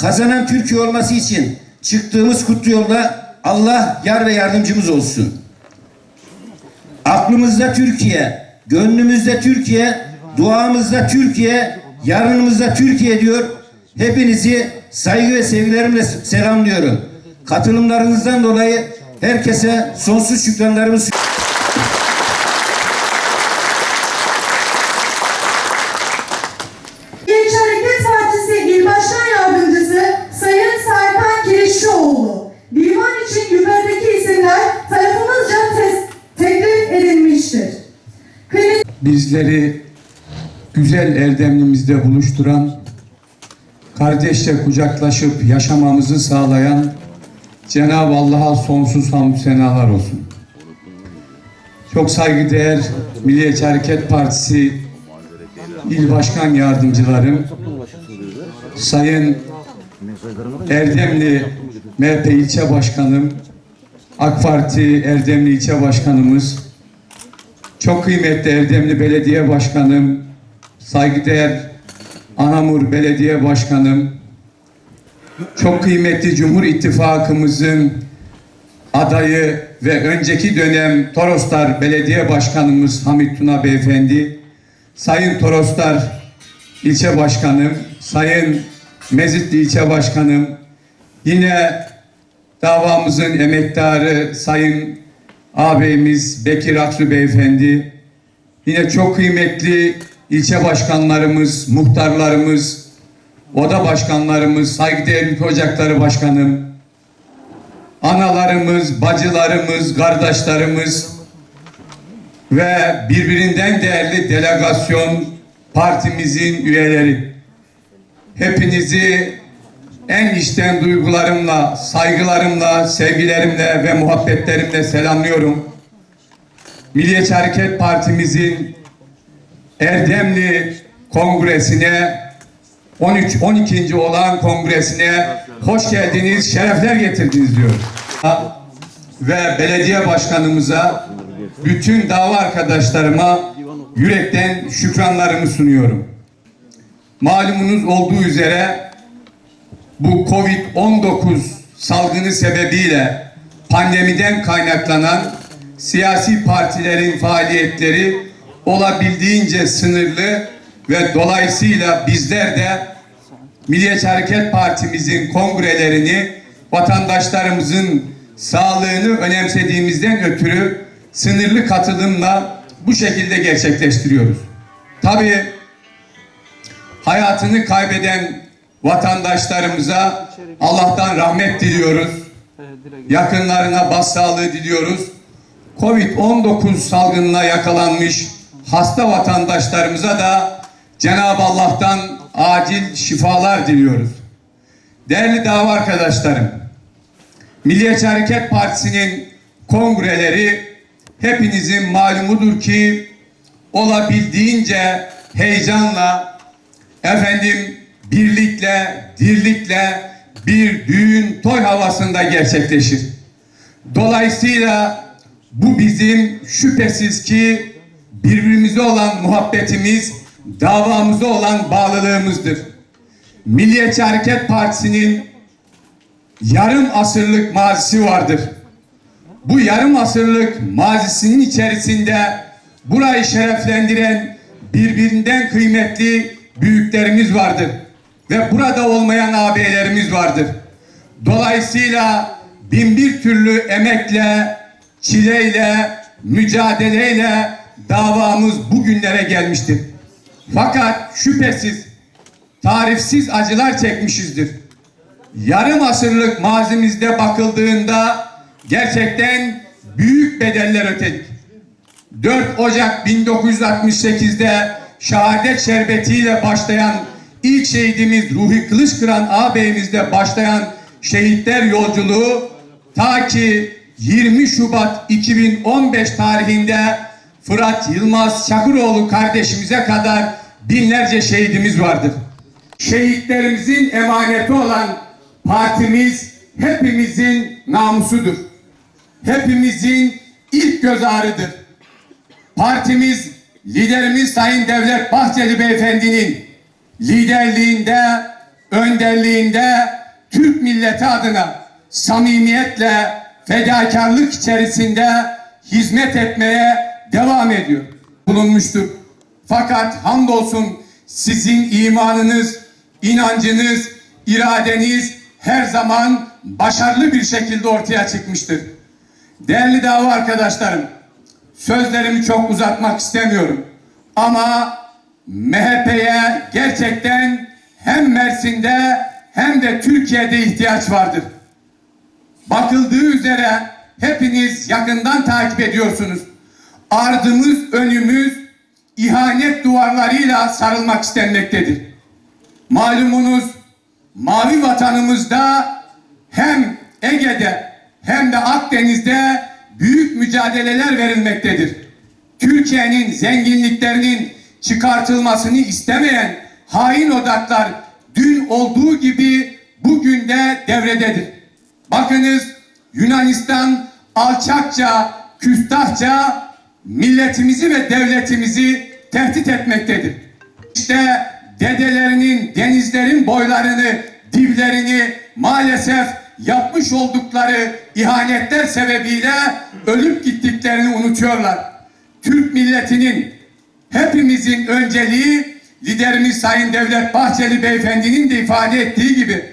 kazanan Türkiye olması için çıktığımız kutlu yolda Allah yar ve yardımcımız olsun. Aklımızda Türkiye, gönlümüzde Türkiye, duamızda Türkiye, yarınımızda Türkiye diyor. Hepinizi saygı ve sevgilerimle selamlıyorum. Katılımlarınızdan dolayı herkese sonsuz şükranlarımı. Bizleri güzel erdemlimizde buluşturan, kardeşçe kucaklaşıp yaşamamızı sağlayan Cenab-ı Allah'a sonsuz hamd senalar olsun. Çok saygıdeğer Milliyetçi Hareket Partisi İl Başkan Yardımcılarım, Sayın Erdemli MHP İlçe Başkanım, AK Parti Erdemli İlçe Başkanımız, çok kıymetli Erdemli Belediye Başkanım, saygıdeğer Anamur Belediye Başkanım, çok kıymetli Cumhur İttifakımızın adayı ve önceki dönem Toroslar Belediye Başkanımız Hamit Tuna Beyefendi, Sayın Toroslar İlçe Başkanım, Sayın Mezitli İlçe Başkanım, yine davamızın emektarı Sayın ağabeyimiz Bekir Aksu Beyefendi, yine çok kıymetli ilçe başkanlarımız, muhtarlarımız, oda başkanlarımız, saygıdeğer ülke ocakları başkanım, analarımız, bacılarımız, kardeşlerimiz ve birbirinden değerli delegasyon partimizin üyeleri. Hepinizi en içten duygularımla, saygılarımla, sevgilerimle ve muhabbetlerimle selamlıyorum. Milliyetçi Hareket Partimizin Erdemli Kongresine 13 12. olan kongresine hoş geldiniz, şerefler getirdiniz diyorum. Ve belediye başkanımıza bütün dava arkadaşlarıma yürekten şükranlarımı sunuyorum. Malumunuz olduğu üzere bu Covid-19 salgını sebebiyle pandemiden kaynaklanan siyasi partilerin faaliyetleri olabildiğince sınırlı ve dolayısıyla bizler de Milliyetçi Hareket Partimizin kongrelerini vatandaşlarımızın sağlığını önemsediğimizden ötürü sınırlı katılımla bu şekilde gerçekleştiriyoruz. Tabii hayatını kaybeden vatandaşlarımıza Allah'tan rahmet diliyoruz. Yakınlarına başsağlığı diliyoruz. Covid-19 salgınına yakalanmış hasta vatandaşlarımıza da Cenab-ı Allah'tan acil şifalar diliyoruz. Değerli dava arkadaşlarım, Milliyetçi Hareket Partisi'nin kongreleri hepinizin malumudur ki olabildiğince heyecanla efendim birlikle, dirlikle bir düğün toy havasında gerçekleşir. Dolayısıyla bu bizim şüphesiz ki birbirimize olan muhabbetimiz, davamıza olan bağlılığımızdır. Milliyetçi Hareket Partisi'nin yarım asırlık mazisi vardır. Bu yarım asırlık mazisinin içerisinde burayı şereflendiren birbirinden kıymetli büyüklerimiz vardır. Ve burada olmayan ağabeylerimiz vardır. Dolayısıyla bin bir türlü emekle, çileyle, mücadeleyle davamız bugünlere gelmiştir. Fakat şüphesiz tarifsiz acılar çekmişizdir. Yarım asırlık mazimizde bakıldığında gerçekten büyük bedeller ödedik. 4 Ocak 1968'de şehadet şerbetiyle başlayan ilk şehidimiz Ruhi Kılıçkıran ağabeyimizle başlayan şehitler yolculuğu ta ki 20 Şubat 2015 tarihinde Fırat Yılmaz Çakıroğlu kardeşimize kadar binlerce şehidimiz vardır. Şehitlerimizin emaneti olan partimiz hepimizin namusudur. Hepimizin ilk göz ağrıdır. Partimiz liderimiz Sayın Devlet Bahçeli Beyefendi'nin liderliğinde önderliğinde Türk milleti adına samimiyetle fedakarlık içerisinde hizmet etmeye devam ediyor. Bulunmuştur. Fakat hamdolsun sizin imanınız, inancınız, iradeniz her zaman başarılı bir şekilde ortaya çıkmıştır. Değerli dava arkadaşlarım, sözlerimi çok uzatmak istemiyorum. Ama MHP'ye gerçekten hem Mersin'de hem de Türkiye'de ihtiyaç vardır. Bakıldığı üzere hepiniz yakından takip ediyorsunuz. Ardımız önümüz ihanet duvarlarıyla sarılmak istenmektedir. Malumunuz mavi vatanımızda hem Ege'de hem de Akdeniz'de büyük mücadeleler verilmektedir. Türkiye'nin zenginliklerinin çıkartılmasını istemeyen hain odaklar dün olduğu gibi bugün de devrededir. Bakınız Yunanistan alçakça, küstahça milletimizi ve devletimizi tehdit etmektedir. İşte dedelerinin denizlerin boylarını, diplerini maalesef yapmış oldukları ihanetler sebebiyle ölüp gittiklerini unutuyorlar. Türk milletinin hepimizin önceliği liderimiz Sayın Devlet Bahçeli Beyefendi'nin de ifade ettiği gibi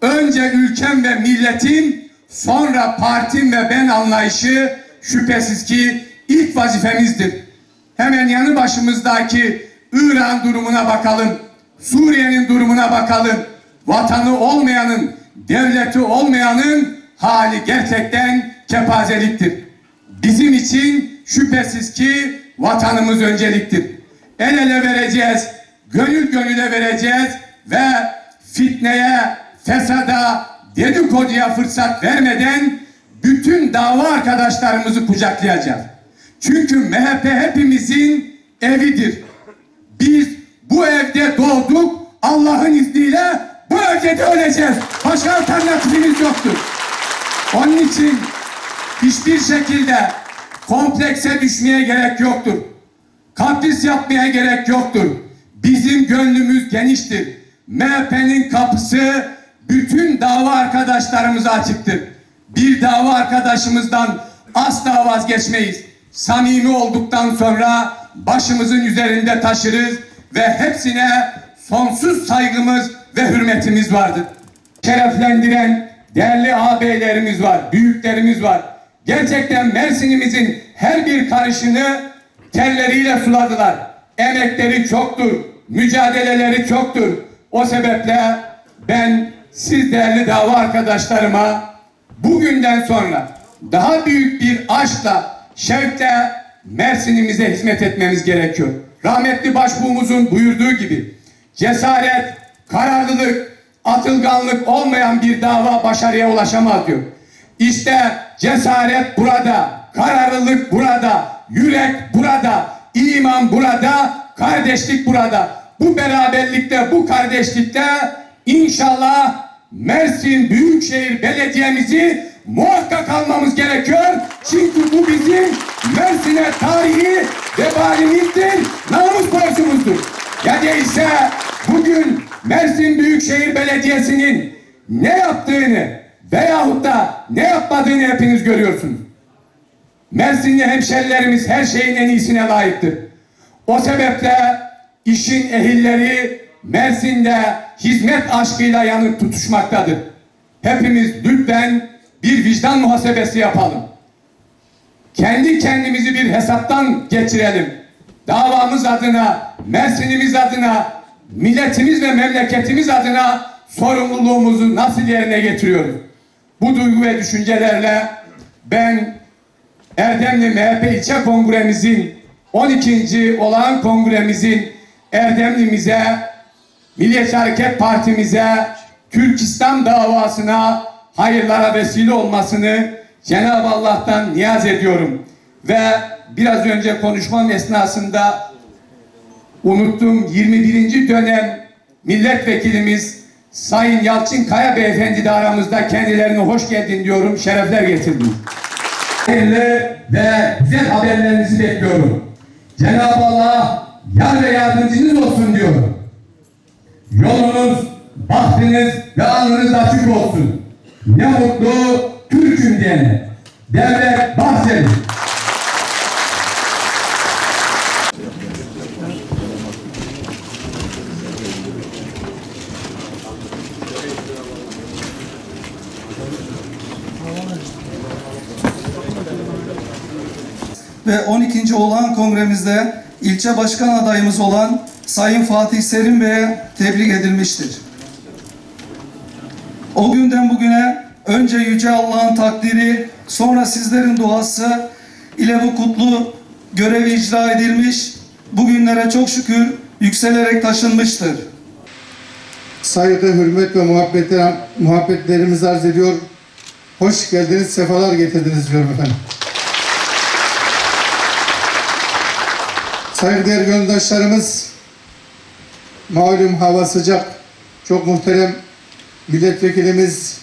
önce ülkem ve milletim sonra partim ve ben anlayışı şüphesiz ki ilk vazifemizdir. Hemen yanı başımızdaki İran durumuna bakalım. Suriye'nin durumuna bakalım. Vatanı olmayanın, devleti olmayanın hali gerçekten kepazeliktir. Bizim için şüphesiz ki vatanımız önceliktir. El ele vereceğiz, gönül gönüle vereceğiz ve fitneye, fesada, dedikoduya fırsat vermeden bütün dava arkadaşlarımızı kucaklayacağız. Çünkü MHP hepimizin evidir. Biz bu evde doğduk, Allah'ın izniyle bu evde de öleceğiz. Başka alternatifimiz yoktur. Onun için hiçbir şekilde komplekse düşmeye gerek yoktur. Kapris yapmaya gerek yoktur. Bizim gönlümüz geniştir. MHP'nin kapısı bütün dava arkadaşlarımıza açıktır. Bir dava arkadaşımızdan asla vazgeçmeyiz. Samimi olduktan sonra başımızın üzerinde taşırız ve hepsine sonsuz saygımız ve hürmetimiz vardır. Şereflendiren değerli ağabeylerimiz var, büyüklerimiz var. Gerçekten Mersin'imizin her bir karışını terleriyle suladılar. Emekleri çoktur, mücadeleleri çoktur. O sebeple ben siz değerli dava arkadaşlarıma bugünden sonra daha büyük bir aşkla, şevkle Mersin'imize hizmet etmemiz gerekiyor. Rahmetli başbuğumuzun buyurduğu gibi cesaret, kararlılık, atılganlık olmayan bir dava başarıya ulaşamaz diyor. İşte cesaret burada, kararlılık burada, yürek burada, iman burada, kardeşlik burada. Bu beraberlikte, bu kardeşlikte inşallah Mersin Büyükşehir Belediye'mizi muhakkak almamız gerekiyor. Çünkü bu bizim Mersin'e tarihi vebalimizdir, namus borcumuzdur. Ya değilse bugün Mersin Büyükşehir Belediyesi'nin ne yaptığını veyahut da ne yapmadığını hepiniz görüyorsunuz. Mersinli hemşerilerimiz her şeyin en iyisine layıktır. O sebeple işin ehilleri Mersin'de hizmet aşkıyla yanıp tutuşmaktadır. Hepimiz lütfen bir vicdan muhasebesi yapalım. Kendi kendimizi bir hesaptan geçirelim. Davamız adına, Mersin'imiz adına, milletimiz ve memleketimiz adına sorumluluğumuzu nasıl yerine getiriyoruz? Bu duygu ve düşüncelerle ben Erdemli MHP ilçe kongremizin 12. olağan kongremizin Erdemli'mize, Milliyetçi Hareket Partimize, Türkistan davasına hayırlara vesile olmasını Cenab-ı Allah'tan niyaz ediyorum. Ve biraz önce konuşmam esnasında unuttum 21. dönem milletvekilimiz Sayın Yalçın Kaya Beyefendi de aramızda kendilerine hoş geldin diyorum, şerefler getirdim. Hayırlı ve güzel haberlerinizi bekliyorum. Cenab-ı Allah yar ve yardımcınız olsun diyorum. Yolunuz bahtınız ve alnınız açık olsun. Ne mutlu Türk'üm diyene. Devlet Bahçeli. Ve 12. olağan kongremizde ilçe başkan adayımız olan Sayın Fatih Serin Bey'e tebrik edilmiştir. O günden bugüne önce Yüce Allah'ın takdiri, sonra sizlerin duası ile bu kutlu görevi icra edilmiş, bugünlere çok şükür yükselerek taşınmıştır. saygı, hürmet ve muhabbetler, muhabbetlerimizi arz ediyor. Hoş geldiniz, sefalar getirdiniz diyorum efendim. Saygıdeğer gönüldaşlarımız, malum hava sıcak, çok muhterem milletvekilimiz,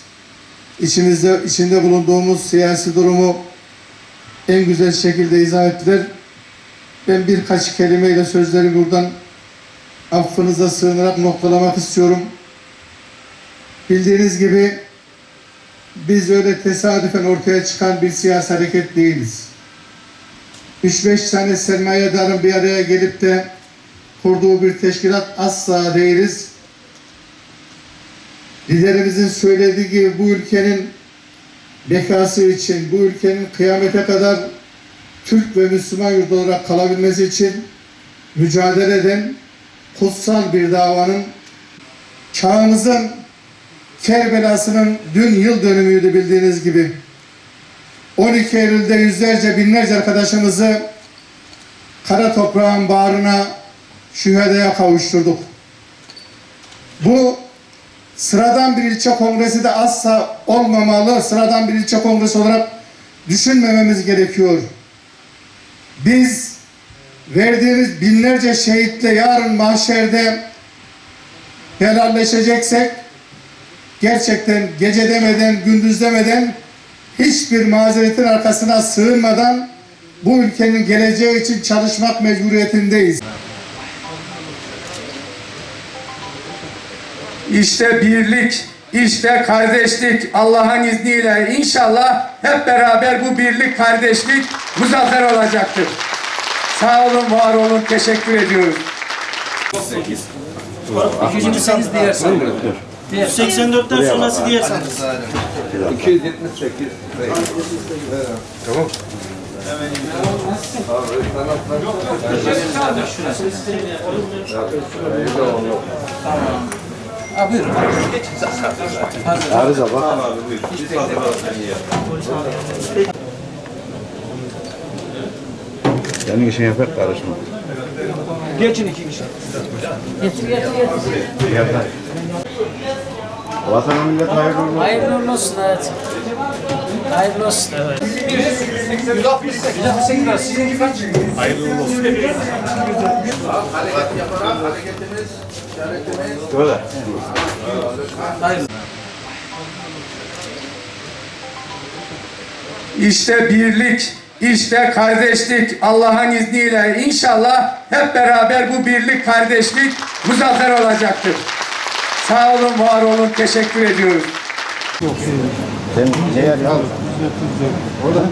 içimizde, içinde bulunduğumuz siyasi durumu en güzel şekilde izah ettiler. Ben birkaç kelimeyle sözleri buradan affınıza sığınarak noktalamak istiyorum. Bildiğiniz gibi biz öyle tesadüfen ortaya çıkan bir siyasi hareket değiliz. 3-5 tane sermayedarın bir araya gelip de kurduğu bir teşkilat asla değiliz. Liderimizin söylediği gibi bu ülkenin bekası için, bu ülkenin kıyamete kadar Türk ve Müslüman yurdu olarak kalabilmesi için mücadele eden kutsal bir davanın çağımızın Kerbela'sının dün yıl dönümüydü bildiğiniz gibi. 12 Eylül'de yüzlerce binlerce arkadaşımızı kara toprağın bağrına şühedaya kavuşturduk. Bu sıradan bir ilçe kongresi de asla olmamalı, sıradan bir ilçe kongresi olarak düşünmememiz gerekiyor. Biz verdiğimiz binlerce şehitle yarın mahşerde helalleşeceksek gerçekten gece demeden, gündüz demeden hiçbir mazeretin arkasına sığınmadan bu ülkenin geleceği için çalışmak mecburiyetindeyiz. İşte birlik, işte kardeşlik Allah'ın izniyle inşallah hep beraber bu birlik, kardeşlik muzaffer olacaktır. Sağ olun, var olun, teşekkür ediyoruz. 208 diğer sandık. 184'ten sonrası diğer sandık. Senin işin yapar karışma. Geçin iki kişi. Yapar. Vatana millet hayırlı olsun. Hayırlı uğurlu olsun evet. Hayırlı olsun. Evet. 168 lira. Sizinki kaç? Böyle. İşte birlik, işte kardeşlik Allah'ın izniyle inşallah hep beraber bu birlik, kardeşlik muzaffer olacaktır. Sağ olun, var olun, teşekkür ediyoruz. Sen ne yer ya? Orada.